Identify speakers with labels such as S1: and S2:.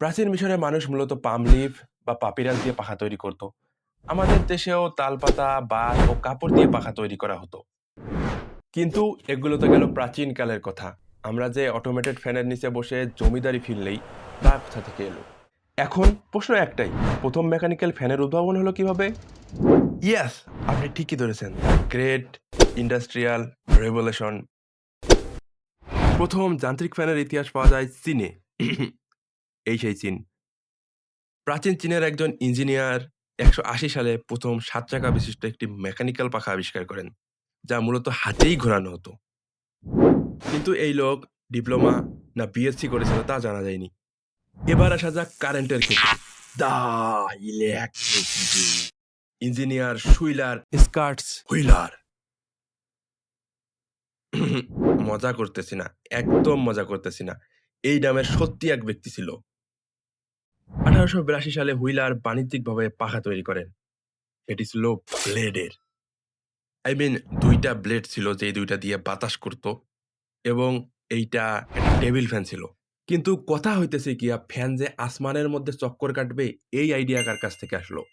S1: প্রাচীন মিশরে মানুষ মূলত পাম লিফ বা পাপিরাস দিয়ে পাখা তৈরি করত। আমাদের দেশেও তালপাতা, বাঁশ ও কাপড় দিয়ে পাখা তৈরি করা হতো। কিন্তু এগুলো তো গেল প্রাচীন কালের কথা। আমরা যে অটোমেটেড ফ্যানের নিচে বসে জমিদারি ফিরলেই তা কোথা থেকে এলো। এখন প্রশ্ন একটাই, প্রথম মেকানিক্যাল ফ্যানের উদ্ভাবন হলো কীভাবে? ইয়াস আপনি ঠিকই ধরেছেন। গ্রেট ইন্ডাস্ট্রিয়াল রেভলিউশন প্রথম যান্ত্রিক ফ্যানের ইতিহাস পাওয়া যায় চীনে। এই সেই চীন প্রাচীন চীনের একজন ইঞ্জিনিয়ার একশো আশি সালে প্রথম সাত চাকা বিশিষ্ট একটি মেকানিক্যাল পাখা আবিষ্কার করেন, যা মূলত হাতেই ঘোরানো হতো। কিন্তু এই লোক ডিপ্লোমা না বিএসসি করেছিল তা জানা যায়নি। এবার আসা যাক কারেন্টের ক্ষেত্রে। ইঞ্জিনিয়ার সুইলার স্কার্টস হুইলার। মজা করতেছি না, একদম মজা করতেছি না। এই নামের সত্যি এক ব্যক্তি ছিল। আঠারোশো বিরাশি সালে হুইলার বাণিজ্যিকভাবে পাখা তৈরি করেন। এটি ছিল ব্লেডের। আই মিন দুইটা ব্লেড ছিল যে দুইটা দিয়ে বাতাস করত এবং এইটা একটা টেবিল ফ্যান ছিল। কিন্তু কথা হইতেছে কি ফ্যান যে আসমানের মধ্যে চক্কর কাটবে, এই আইডিয়া কার কাছ থেকে আসলো?